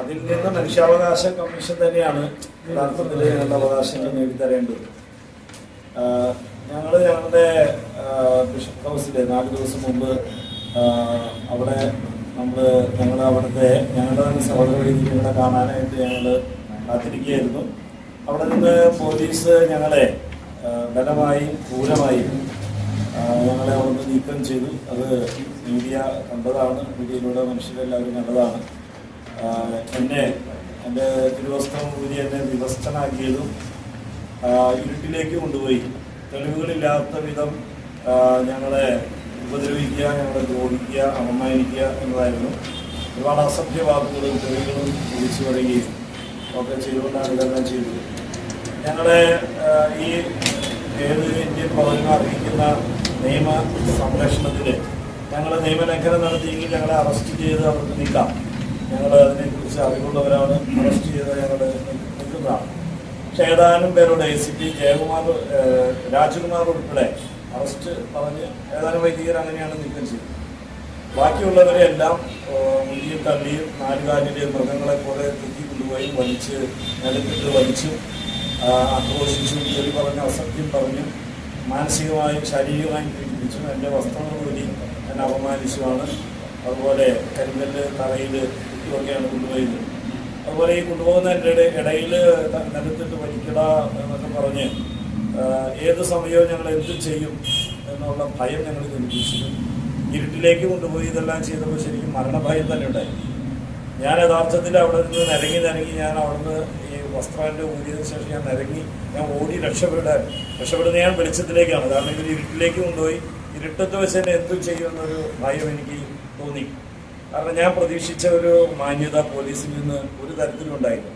അതിൽ നിന്ന് മനുഷ്യാവകാശ കമ്മീഷൻ തന്നെയാണ് യഥാർത്ഥത്തിൽ ഞങ്ങളുടെ അവകാശങ്ങൾ നേടിത്തരേണ്ടത്. ഞങ്ങൾ ഞങ്ങളുടെ ബിഷപ്പ് ഹൗസിലെ നാല് ദിവസം മുമ്പ് അവിടെ നമ്മൾ ഞങ്ങൾ അവിടുത്തെ ഞങ്ങളുടെ തന്നെ സഹോദര ഞങ്ങളെ കാണാനായിട്ട് ഞങ്ങൾ കാത്തിരിക്കുകയായിരുന്നു. അവിടെ നിന്ന് പോലീസ് ഞങ്ങളെ ബലമായും ക്രൂരമായും ഞങ്ങളെ അവിടുന്ന് നീക്കം ചെയ്തു. അത് മീഡിയ കണ്ടതാണ്. മീഡിയയിലൂടെ മനുഷ്യരെല്ലാവരും കണ്ടതാണ്. എന്നെ എന്റെ തിരുവസ്ത്രം ഊരി എന്നെ വിവസ്ത്രനാക്കിയതും ആ, ഇരുട്ടിലേക്ക് കൊണ്ടുപോയി. തെളിവുകളില്ലാത്ത വിധം ഞങ്ങളെ ഉപദ്രവിക്കുക ഞങ്ങളെ ദ്രോഹിക്കുക അപമാനിക്കുക എന്നതായിരുന്നു. ഒരുപാട് അസഭ്യ വാക്കുകളും തെളിവുകളും വിളിച്ചു വരികയും ഒക്കെ ചെയ്തുകൊണ്ടാണ് ഇതെല്ലാം ചെയ്തത്. ഞങ്ങളെ ഈ ഏത് ഇന്ത്യൻ പൗരനും അറിയിക്കുന്ന നിയമ സംരക്ഷണത്തിൽ ഞങ്ങൾ നിയമലംഘനം നടത്തിയെങ്കിൽ ഞങ്ങളെ അറസ്റ്റ് ചെയ്ത് അവർക്ക് നീക്കാം. ഞങ്ങൾ അതിനെക്കുറിച്ച് അറിവുള്ളവരാണ്. അറസ്റ്റ് ചെയ്ത് ഞങ്ങൾ നിൽക്കുന്നതാണ്. പക്ഷേ ഏതാനും പേരുടെ A C P Jayakumar Rajakumar ഉൾപ്പെടെ അറസ്റ്റ് പറഞ്ഞ് ഏതാനും വൈദികർ അങ്ങനെയാണ് നീക്കം ചെയ്തത്. ബാക്കിയുള്ളവരെ എല്ലാം മുന്നിൽ തള്ളിയും നാലുകാലിന്റെയും മൃഗങ്ങളെ പോലെ തൂക്കി കൊണ്ടുപോയി വലിച്ച് നിലത്തിട്ട് വലിച്ചും ആക്രോശിച്ചും ചെറി പറഞ്ഞ് അസത്യം പറഞ്ഞും മാനസികമായും ശാരീരികമായും പീഡിപ്പിച്ചും എന്റെ വസ്ത്രങ്ങൾ കൂടി എന്നെ അപമാനിച്ചുമാണ്. അതുപോലെ കരിങ്കല്ല് തറയിൽ കുട്ടിയൊക്കെയാണ് കൊണ്ടുപോയത്. അതുപോലെ ഈ കൊണ്ടുപോകുന്നതിന്റെ ഇടയിൽ നിലത്തിട്ട് വലിക്കട എന്നൊക്കെ പറഞ്ഞ് ഏത് സമയവും ഞങ്ങൾ എന്ത് ചെയ്യും എന്നുള്ള ഭയം ഞങ്ങൾ ജനിപ്പിച്ചു ഇരുട്ടിലേക്ക് കൊണ്ടുപോയി ഇതെല്ലാം ചെയ്തപ്പോൾ ശരിക്കും മരണഭയം തന്നെ ഉണ്ടായി. ഞാൻ യഥാർത്ഥത്തിൽ അവിടെ നിന്ന് നിരങ്ങി നിരങ്ങി ഞാൻ അവിടുന്ന് ഈ വസ്ത്രാന്റെ ഊരിയതിനു ശേഷം ഞാൻ നിരങ്ങി ഞാൻ ഓടി രക്ഷപ്പെടാൻ രക്ഷപ്പെടുന്ന ഞാൻ വെളിച്ചത്തിലേക്കാണ്. കാരണം ഇവർ ഇരുട്ടിലേക്ക് കൊണ്ടുപോയി ഇരുട്ടത്ത് വെച്ച് തന്നെ എന്തും ചെയ്യുമെന്നൊരു ഭയം എനിക്ക് തോന്നി. കാരണം ഞാൻ പ്രതീക്ഷിച്ച ഒരു മാന്യത പോലീസിൽ നിന്ന് ഒരു തരത്തിലും ഉണ്ടായില്ല.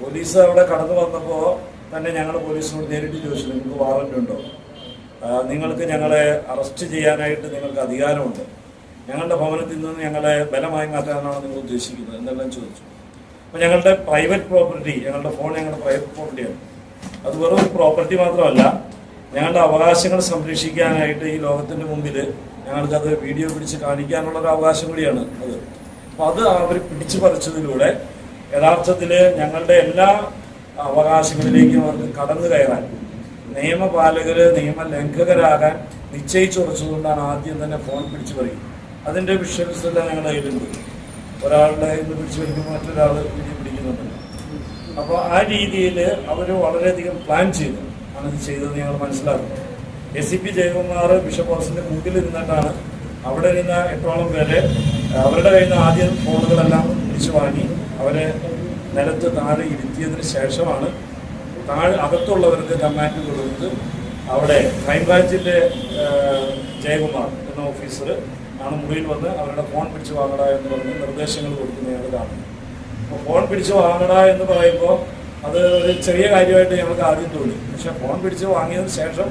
പോലീസ് അവിടെ കടന്നു വന്നപ്പോൾ തന്നെ ഞങ്ങൾ പോലീസിനോട് നേരിട്ട് ചോദിച്ചു നിങ്ങൾക്ക് വാറന്റ് ഉണ്ടോ? നിങ്ങൾക്ക് ഞങ്ങളെ അറസ്റ്റ് ചെയ്യാനായിട്ട് നിങ്ങൾക്ക് അധികാരമുണ്ട്. ഞങ്ങളുടെ ഭവനത്തിൽ നിന്ന് ഞങ്ങളെ ബലമായി മാറ്റാനാണ് നിങ്ങൾ ഉദ്ദേശിക്കുന്നത് എന്നെല്ലാം ചോദിച്ചു. അപ്പോൾ ഞങ്ങളുടെ പ്രൈവറ്റ് പ്രോപ്പർട്ടി ഞങ്ങളുടെ ഫോൺ ഞങ്ങളുടെ പ്രൈവറ്റ് പ്രോപ്പർട്ടിയാണ്. അത് വെറും പ്രോപ്പർട്ടി മാത്രമല്ല ഞങ്ങളുടെ അവകാശങ്ങൾ സംരക്ഷിക്കാനായിട്ട് ഈ ലോകത്തിന്റെ മുമ്പിൽ ഞങ്ങൾക്കത് വീഡിയോ പിടിച്ച് കാണിക്കാനുള്ള ഒരു അവകാശം കൂടിയാണ് അത്. അപ്പോൾ അത് അവർ പിടിച്ചു പറിച്ചതിലൂടെ യഥാർത്ഥത്തിൽ ഞങ്ങളുടെ എല്ലാ അവകാശങ്ങളിലേക്കും അവർക്ക് കടന്നു കയറാൻ നിയമപാലകര് നിയമലംഘകരാകാൻ നിശ്ചയിച്ചുറച്ചുകൊണ്ടാണ് ആദ്യം തന്നെ ഫോൺ പിടിച്ചു പറയും അതിന്റെ വിഷ്വൽസ് എല്ലാം ഞങ്ങളുടെ കയ്യിലുണ്ട്. ഒരാളുടെ ഇന്ന് പിടിച്ചു വലിക്കുമ്പോൾ മറ്റൊരാൾ വീഡിയോ പിടിക്കുന്നുണ്ട്. അപ്പോൾ ആ രീതിയിൽ അവർ വളരെയധികം പ്ലാൻ ചെയ്തു. ആണ് ഇത് ചെയ്തത് ഞങ്ങൾ മനസ്സിലാക്കുന്നത് S C P Jayakumar bishop ഹൗസിന്റെ കൂട്ടിൽ നിന്നിട്ടാണ് അവിടെ ഇരുന്ന എട്ടോളം പേരെ അവരുടെ കയ്യിൽ നിന്ന് ആദ്യം ഫോണുകളെല്ലാം പിടിച്ചു വാങ്ങി അവരെ നിലത്ത് താഴെ ഇരുത്തിയതിന് ശേഷമാണ് താഴെ അകത്തുള്ളവർക്ക് കമാൻഡ് കൊടുത്ത് അവിടെ ക്രൈംബ്രാഞ്ചിന്റെ ജയകുമാർ എന്ന ഓഫീസർ ആണ് മുറിയിൽ വന്ന് അവരുടെ ഫോൺ പിടിച്ചു വാങ്ങട എന്ന് പറഞ്ഞ് നിർദ്ദേശങ്ങൾ കൊടുക്കുന്നയാൾ കാണും. അപ്പോൾ ഫോൺ പിടിച്ചു വാങ്ങട എന്ന് പറയുമ്പോൾ അത് ഒരു ചെറിയ കാര്യമായിട്ട് ഞങ്ങൾക്ക് ആദ്യം തോന്നി. പക്ഷെ ഫോൺ പിടിച്ച് വാങ്ങിയതിന് ശേഷം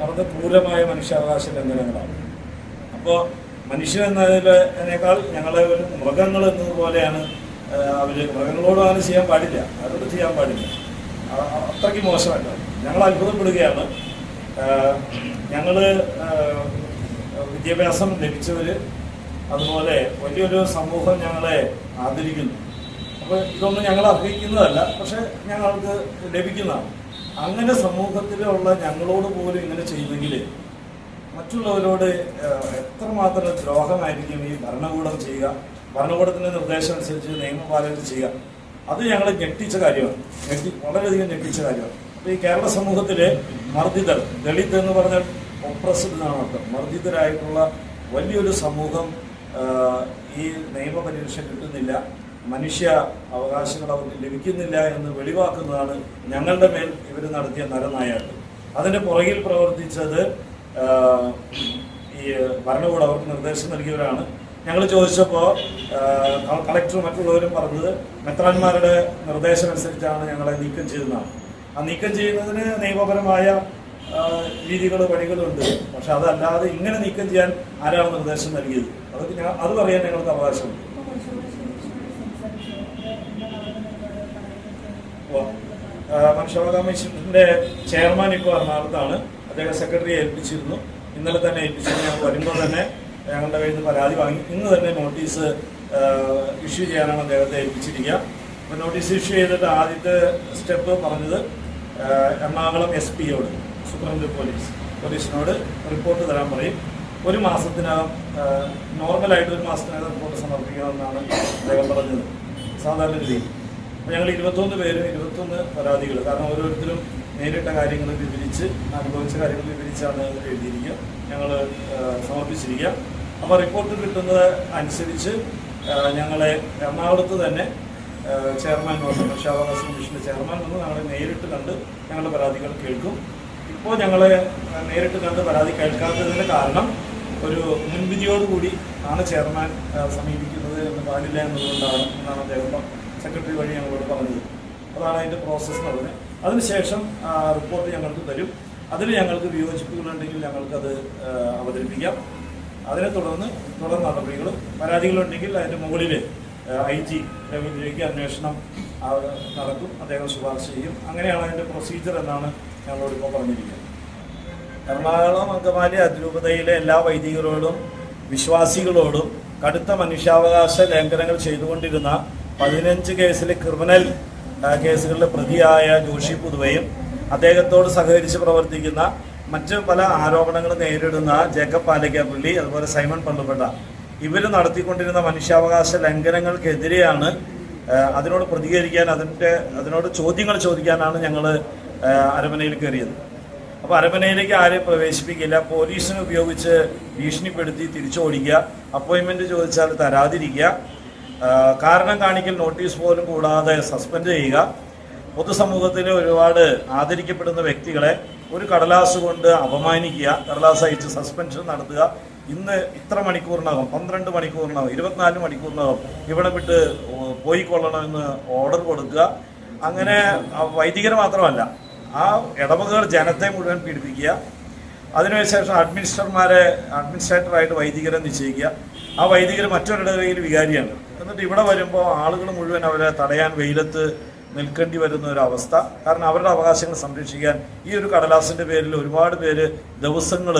നടന്ന ക്രൂരമായ മനുഷ്യാവകാശ ലംഘനങ്ങളാണ് അപ്പോൾ മനുഷ്യൻ എന്നതിനേക്കാൾ ഞങ്ങളെ ഒരു മൃഗങ്ങൾ എന്നതുപോലെയാണ് അവർ മൃഗങ്ങളോട് അങ്ങനെ ചെയ്യാൻ പാടില്ല. അവരോട് ചെയ്യാൻ പാടില്ല. അത്രയ്ക്ക് മോശമല്ല. ഞങ്ങൾ അത്ഭുതപ്പെടുകയാണ്. ഞങ്ങൾ വിദ്യാഭ്യാസം ലഭിച്ചവർ അതുപോലെ വലിയൊരു സമൂഹം ഞങ്ങളെ ആദരിക്കുന്നു. അപ്പോൾ ഇതൊന്നും ഞങ്ങൾ അർഹിക്കുന്നതല്ല പക്ഷെ ഞങ്ങൾക്ക് ലഭിക്കുന്നതാണ്. അങ്ങനെ സമൂഹത്തിലുള്ള ഞങ്ങളോട് പോലും ഇങ്ങനെ ചെയ്തെങ്കിൽ മറ്റുള്ളവരോട് എത്രമാത്രം ദ്രോഹമായിരിക്കും ഈ ഭരണകൂടം ചെയ്യുക? ഭരണകൂടത്തിന്റെ നിർദ്ദേശം അനുസരിച്ച് നിയമപാലനം ചെയ്യുക. അത് ഞങ്ങളെ ഞെട്ടിച്ച കാര്യമാണ്. ഞെട്ടി വളരെയധികം ഞെട്ടിച്ച കാര്യമാണ്. അപ്പോൾ ഈ കേരള സമൂഹത്തിലെ മർദ്ദിതർ ദളിത് എന്ന് പറഞ്ഞാൽ ഒപ്രസ്ഡ് എന്നാണ് അർത്ഥം. മർദ്ദിതരായിട്ടുള്ള വലിയൊരു സമൂഹം ഈ നിയമപരീക്ഷ കിട്ടുന്നില്ല. മനുഷ്യ അവകാശങ്ങൾ അവർക്ക് ലഭിക്കുന്നില്ല എന്ന് വെളിവാക്കുന്നതാണ് ഞങ്ങളുടെ മേൽ ഇവർ നടത്തിയ നരനായാട്ട്. അതിന്റെ പുറകിൽ പ്രവർത്തിച്ചത് ഈ ഭരണകൂടം അവർക്ക് നിർദ്ദേശം നൽകിയവരാണ്. ഞങ്ങൾ ചോദിച്ചപ്പോൾ കളക്ടർ മറ്റുള്ളവരും പറഞ്ഞത് മെത്രാന്മാരുടെ നിർദ്ദേശമനുസരിച്ചാണ് ഞങ്ങളെ നീക്കം ചെയ്യുന്നതാണ് ആ നീക്കം ചെയ്യുന്നതിന് നിയമപരമായ രീതികൾ വഴികളുണ്ട്. പക്ഷെ അതല്ലാതെ ഇങ്ങനെ നീക്കം ചെയ്യാൻ ആരാണ് നിർദ്ദേശം നൽകിയത്? അതൊക്കെ അത് പറയാൻ ഞങ്ങൾക്ക് അവകാശമുണ്ട് അപ്പോൾ മനുഷ്യാവകാശ കമ്മീഷന്റെ ചെയർമാൻ ഇപ്പോൾ എറണാകുളത്താണ്. അദ്ദേഹം സെക്രട്ടറിയെ ഏൽപ്പിച്ചിരുന്നു. ഇന്നലെ തന്നെ ഏൽപ്പിച്ചിരുന്നു. ഞങ്ങൾ വരുമ്പോൾ തന്നെ ഞങ്ങളുടെ കയ്യിൽ നിന്ന് പരാതി വാങ്ങി. ഇന്ന് തന്നെ നോട്ടീസ് ഇഷ്യൂ ചെയ്യാനാണ് അദ്ദേഹത്തെ ഏൽപ്പിച്ചിരിക്കുക. അപ്പോൾ നോട്ടീസ് ഇഷ്യൂ ചെയ്തിട്ട് ആദ്യത്തെ സ്റ്റെപ്പ് പറഞ്ഞത് എറണാകുളം എസ് പിയോട് സൂപ്രണ്ട് പോലീസ് പോലീസിനോട് റിപ്പോർട്ട് തരാൻ പറയും. ഒരു മാസത്തിനകം നോർമലായിട്ട് ഒരു മാസത്തിനകം റിപ്പോർട്ട് സമർപ്പിക്കണമെന്നാണ് അദ്ദേഹം പറഞ്ഞത്. സാധാരണ രീതിയിൽ ഞങ്ങൾ ഇരുപത്തൊന്ന് പേരും ഇരുപത്തൊന്ന് പരാതികൾ. കാരണം ഓരോരുത്തരും നേരിട്ട കാര്യങ്ങൾ വിവരിച്ച് അനുഭവിച്ച കാര്യങ്ങൾ വിവരിച്ചാണ് എഴുതിയിരിക്കുക. ഞങ്ങൾ സമർപ്പിച്ചിരിക്കുക. അപ്പോൾ റിപ്പോർട്ട് കിട്ടുന്നത് അനുസരിച്ച് ഞങ്ങളെ എറണാകുളത്ത് തന്നെ ചെയർമാൻ വന്നു മനുഷ്യാവകാശ കമ്മീഷന്റെ ചെയർമാൻ വന്ന് ഞങ്ങളെ നേരിട്ട് കണ്ട് ഞങ്ങളുടെ പരാതികൾ കേൾക്കും. ഇപ്പോൾ ഞങ്ങളെ നേരിട്ട് കണ്ട് പരാതി കേൾക്കാത്തതിന് കാരണം ഒരു മുൻവിധിയോടുകൂടി ആണ് ചെയർമാൻ സമീപിക്കുന്നത് എന്ന് പാടില്ല എന്നുള്ളതുകൊണ്ടാണ് എന്നാണ് അദ്ദേഹം സെക്രട്ടറി വഴി ഞങ്ങളോട് പറഞ്ഞത് അതാണ് അതിന്റെ പ്രോസസ്സ് എന്ന് പറഞ്ഞത്. അതിനുശേഷം റിപ്പോർട്ട് ഞങ്ങൾക്ക് തരും. അതിൽ ഞങ്ങൾക്ക് വിയോജിപ്പുകളുണ്ടെങ്കിൽ ഞങ്ങൾക്കത് അവതരിപ്പിക്കാം. അതിനെ തുടർന്ന് തുടർ നടപടികൾ പരാതികളുണ്ടെങ്കിൽ അതിന്റെ മുകളിൽ ഐ ജി രവീന്ദ്രയ്ക്ക് അന്വേഷണം നടക്കും. അദ്ദേഹം ശുപാർശ ചെയ്യും. അങ്ങനെയാണ് അതിന്റെ പ്രൊസീജിയർ എന്നാണ് ഞങ്ങളോട് ഇപ്പോൾ പറഞ്ഞിരിക്കുന്നത്. എറണാകുളം അങ്കമാലി അതിരൂപതയിലെ എല്ലാ വൈദികരോടും വിശ്വാസികളോടും കടുത്ത മനുഷ്യാവകാശ ലംഘനങ്ങൾ ചെയ്തുകൊണ്ടിരുന്ന പതിനഞ്ച് കേസിലെ ക്രിമിനൽ കേസുകളിലെ പ്രതിയായ ജോഷി പുതുവയും അദ്ദേഹത്തോട് സഹകരിച്ച് പ്രവർത്തിക്കുന്ന മറ്റ് പല ആരോപണങ്ങൾ നേരിടുന്ന ജേക്കബ് പാലക്കാപ്പള്ളി അതുപോലെ സൈമൺ പള്ളുപെട്ട. ഇവർ നടത്തിക്കൊണ്ടിരുന്ന മനുഷ്യാവകാശ ലംഘനങ്ങൾക്കെതിരെയാണ് അതിനോട് പ്രതികരിക്കാൻ അതിന്റെ അതിനോട് ചോദ്യങ്ങൾ ചോദിക്കാനാണ് ഞങ്ങൾ അരമനയിൽ കയറിയത്. അപ്പോൾ അരമനയിലേക്ക് ആരെയും പ്രവേശിപ്പിക്കില്ല. പോലീസിനെ ഉപയോഗിച്ച് ഭീഷണിപ്പെടുത്തി തിരിച്ചോടിക്കുക. അപ്പോയിൻമെന്റ് ചോദിച്ചാൽ തരാതിരിക്കുക. കാരണം കാണിക്കൽ നോട്ടീസ് പോലും കൂടാതെ സസ്പെൻഡ് ചെയ്യുക. പൊതുസമൂഹത്തിൽ ഒരുപാട് ആദരിക്കപ്പെടുന്ന വ്യക്തികളെ ഒരു കടലാസ് കൊണ്ട് അപമാനിക്കുക കടലാസ് അയച്ച് സസ്പെൻഷൻ നടത്തുക. ഇന്ന് ഇത്ര മണിക്കൂറിനകം പന്ത്രണ്ട് മണിക്കൂറിനകം ഇരുപത്തിനാല് മണിക്കൂറിനകം ഇവിടെ വിട്ട് പോയിക്കൊള്ളണമെന്ന് ഓർഡർ കൊടുക്കുക. അങ്ങനെ ആ വൈദികർ മാത്രമല്ല ആ ഇടവകകൾ ജനത്തെ മുഴുവൻ പീഡിപ്പിക്കുക. അതിനുശേഷം അഡ്മിനിസ്ട്രർമാരെ അഡ്മിനിസ്ട്രേറ്ററായിട്ട് വൈദികരെ നിശ്ചയിക്കുക. ആ വൈദികർ മറ്റൊരിടവകയിൽ വികാരിയാണ്. എന്നിട്ട് ഇവിടെ വരുമ്പോൾ ആളുകൾ മുഴുവൻ അവരെ തടയാൻ വെയിലത്ത് നിൽക്കേണ്ടി വരുന്ന ഒരു അവസ്ഥ. കാരണം അവരുടെ അവകാശങ്ങൾ സംരക്ഷിക്കാൻ ഈ ഒരു കടലാസിന്റെ പേരിൽ ഒരുപാട് പേര് ദിവസങ്ങൾ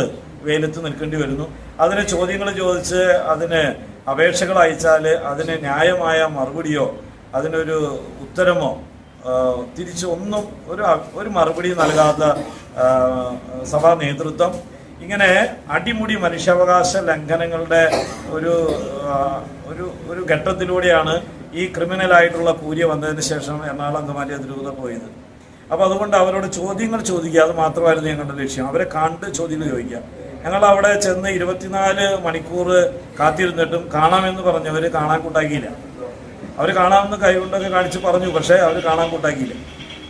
വെയിലത്ത് നിൽക്കേണ്ടി വരുന്നു. അതിന് ചോദ്യങ്ങൾ ചോദിച്ച് അതിന് അപേക്ഷകൾ അയച്ചാൽ അതിന് ന്യായമായ മറുപടിയോ അതിനൊരു ഉത്തരമോ തിരിച്ചൊന്നും ഒരു ഒരു മറുപടി നൽകാത്ത സഭാ നേതൃത്വം ഇങ്ങനെ അടിമുടി മനുഷ്യാവകാശ ലംഘനങ്ങളുടെ ഒരു ഒരു ഒരു ഘട്ടത്തിലൂടെയാണ് ഈ ക്രിമിനൽ ആയിട്ടുള്ള കൂര്യ വന്നതിന് ശേഷം എറണാകുളം അങ്കമാലി അതിരൂപത പോയത്. അപ്പോൾ അതുകൊണ്ട് അവരോട് ചോദ്യങ്ങൾ ചോദിക്കുക അത് മാത്രമായിരുന്നു ഞങ്ങളുടെ ലക്ഷ്യം. അവരെ കണ്ട് ചോദ്യങ്ങൾ ചോദിക്കുക. ഞങ്ങൾ അവിടെ ചെന്ന് ഇരുപത്തിനാല് മണിക്കൂർ കാത്തിരുന്നിട്ടും കാണാമെന്ന് പറഞ്ഞവർ കാണാൻ കൂട്ടാക്കിയില്ല. അവർ കാണാമെന്ന് കൈകൊണ്ടൊക്കെ കാണിച്ച് പറഞ്ഞു പക്ഷേ അവർ കാണാൻ കൂട്ടാക്കിയില്ല.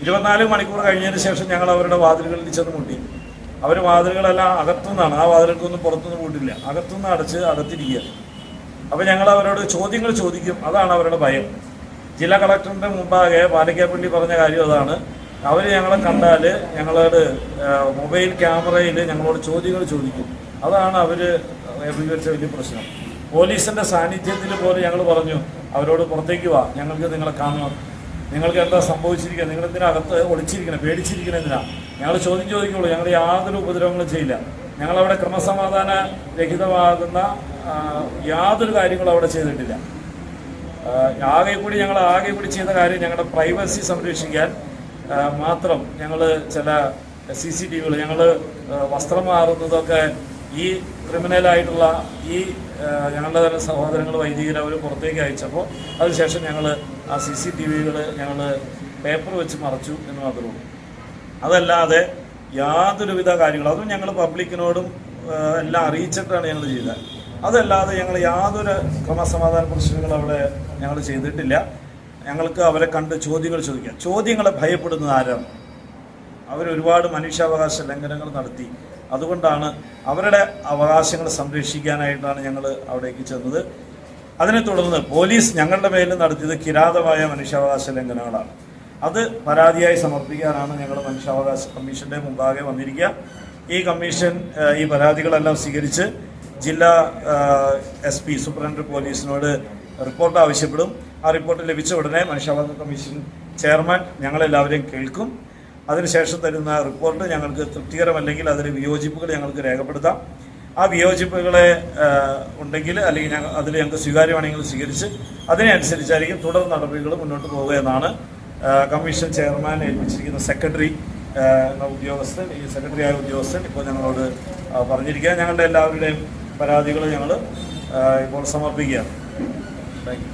ഇരുപത്തിനാല് മണിക്കൂർ കഴിഞ്ഞതിന് ശേഷം ഞങ്ങൾ അവരുടെ വാതിലുകളിൽ ചെന്ന് മുട്ടി. അവർ വാതിലുകളെല്ലാം അകത്തുനിന്നാണ്. ആ വാതിലുകൾക്കൊന്നും പുറത്തുനിന്ന് പോയിട്ടില്ല അകത്തുനിന്ന് അടച്ച് അകത്തിരിക്കുക. അപ്പോൾ ഞങ്ങൾ അവരോട് ചോദ്യങ്ങൾ ചോദിക്കും. അതാണ് അവരുടെ ഭയം. ജില്ലാ കളക്ടറിന്റെ മുമ്പാകെ പാലക്കാപ്പള്ളി പറഞ്ഞ കാര്യം അതാണ്. അവർ ഞങ്ങളെ കണ്ടാൽ ഞങ്ങളോട് മൊബൈൽ ക്യാമറയിൽ ഞങ്ങളോട് ചോദ്യങ്ങൾ ചോദിക്കും. അതാണ് അവർ അഭിമുഖീകരിച്ച വലിയ പ്രശ്നം. പോലീസിന്റെ സാന്നിധ്യത്തിൽ പോലും ഞങ്ങൾ പറഞ്ഞു അവരോട് പുറത്തേക്ക് വാ. ഞങ്ങൾക്ക് നിങ്ങളെ കാണണം. നിങ്ങൾക്ക് എന്താ സംഭവിച്ചിരിക്കുക നിങ്ങളെന്തിനകത്ത് ഒളിച്ചിരിക്കണം പേടിച്ചിരിക്കണം എന്തിനാ? ഞങ്ങൾ ചോദ്യം ചോദിക്കുള്ളൂ. ഞങ്ങൾ യാതൊരു ഉപദ്രവങ്ങളും ചെയ്യില്ല. ഞങ്ങളവിടെ ക്രമസമാധാന രഹിതമാകുന്ന യാതൊരു കാര്യങ്ങളും അവിടെ ചെയ്തിട്ടില്ല. ആകെ കൂടി ഞങ്ങൾ ആകെ കൂടി ചെയ്ത കാര്യം ഞങ്ങളുടെ പ്രൈവസി സംരക്ഷിക്കാൻ മാത്രം ഞങ്ങൾ ചില സി സി ടി വികൾ ഞങ്ങൾ വസ്ത്രം മാറുന്നതൊക്കെ ഈ ക്രിമിനലായിട്ടുള്ള ഈ ഞങ്ങളുടെ തന്നെ സഹോദരങ്ങൾ വൈദികർ അവർ പുറത്തേക്ക് അയച്ചപ്പോൾ അതിനുശേഷം ഞങ്ങൾ ആ സി സി ടി വികൾ ഞങ്ങൾ പേപ്പർ വെച്ച് മറച്ചു എന്ന് മാത്രമേ ഉള്ളൂ. അതല്ലാതെ യാതൊരുവിധ കാര്യങ്ങളും അതും ഞങ്ങൾ പബ്ലിക്കിനോടും എല്ലാം അറിയിച്ചിട്ടാണ് ഞങ്ങൾ ചെയ്തത്. അതല്ലാതെ ഞങ്ങൾ യാതൊരു ക്രമസമാധാന പ്രശ്നങ്ങൾ അവിടെ ഞങ്ങൾ ചെയ്തിട്ടില്ല. ഞങ്ങൾക്ക് അവരെ കണ്ട് ചോദ്യങ്ങൾ ചോദിക്കാം. ചോദ്യങ്ങളെ ഭയപ്പെടുന്നത് ആരാണ്? അവരൊരുപാട് മനുഷ്യാവകാശ ലംഘനങ്ങൾ നടത്തി. അതുകൊണ്ടാണ് അവരുടെ അവകാശങ്ങൾ സംരക്ഷിക്കാനായിട്ടാണ് ഞങ്ങൾ അവിടേക്ക് ചെന്നത്. അതിനെ തുടർന്ന് പോലീസ് ഞങ്ങളുടെ മേലിൽ നടത്തിയത് കിരാതമായ മനുഷ്യാവകാശ ലംഘനങ്ങളാണ്. അത് പരാതിയായി സമർപ്പിക്കാനാണ് ഞങ്ങൾ മനുഷ്യാവകാശ കമ്മീഷന്റെ മുമ്പാകെ വന്നിരിക്കുക. ഈ കമ്മീഷൻ ഈ പരാതികളെല്ലാം സ്വീകരിച്ച് ജില്ലാ എസ് പി സൂപ്രണ്ട് പോലീസിനോട് റിപ്പോർട്ട് ആവശ്യപ്പെടും. ആ റിപ്പോർട്ട് ലഭിച്ച ഉടനെ മനുഷ്യാവകാശ കമ്മീഷൻ ചെയർമാൻ ഞങ്ങളെല്ലാവരെയും കേൾക്കും. അതിനുശേഷം തരുന്ന റിപ്പോർട്ട് ഞങ്ങൾക്ക് തൃപ്തികരമല്ലെങ്കിൽ അതിന് വിയോജിപ്പുകൾ ഞങ്ങൾക്ക് രേഖപ്പെടുത്താം. ആ വിയോജിപ്പുകളെ ഉണ്ടെങ്കിൽ അല്ലെങ്കിൽ ഞങ്ങൾ അതിൽ ഞങ്ങൾക്ക് സ്വീകാര്യമാണെങ്കിൽ സ്വീകരിച്ച് അതിനനുസരിച്ചായിരിക്കും തുടർ നടപടികൾ മുന്നോട്ട് പോവുക എന്നാണ് കമ്മീഷൻ ചെയർമാൻ ഏൽപ്പിച്ചിരിക്കുന്ന സെക്രട്ടറി ഉദ്യോഗസ്ഥൻ ഈ സെക്രട്ടറി ആയ ഉദ്യോഗസ്ഥൻ ഇപ്പോൾ ഞങ്ങളോട് പറഞ്ഞിരിക്കുക ഞങ്ങളുടെ എല്ലാവരുടെയും പരാതികൾ ഞങ്ങൾ ഇപ്പോൾ സമർപ്പിക്കുകയാണ്. താങ്ക്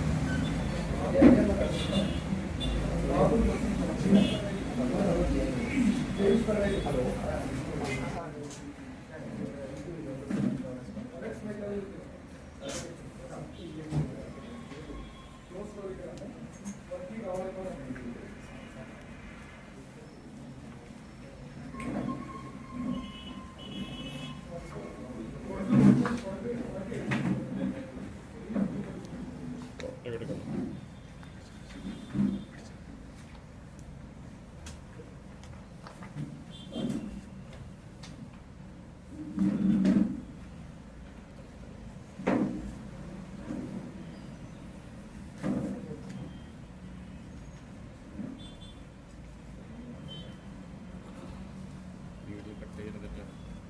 വീഡിയോ കട്ട് ചെയ്തിട്ട്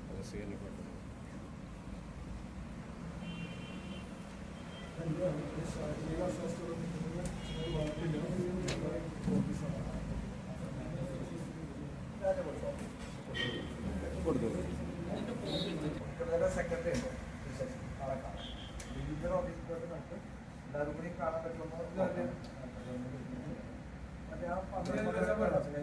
അത് സ്വീകരിക്കപ്പെട്ടു സെക്രട്ടറി ഉണ്ട് ഓഫീസിൽ പോയിട്ട് നമുക്ക് എല്ലാവരും കൂടി കാണാൻ പറ്റുമോ മറ്റേ ആ പന്ത്രണ്ട്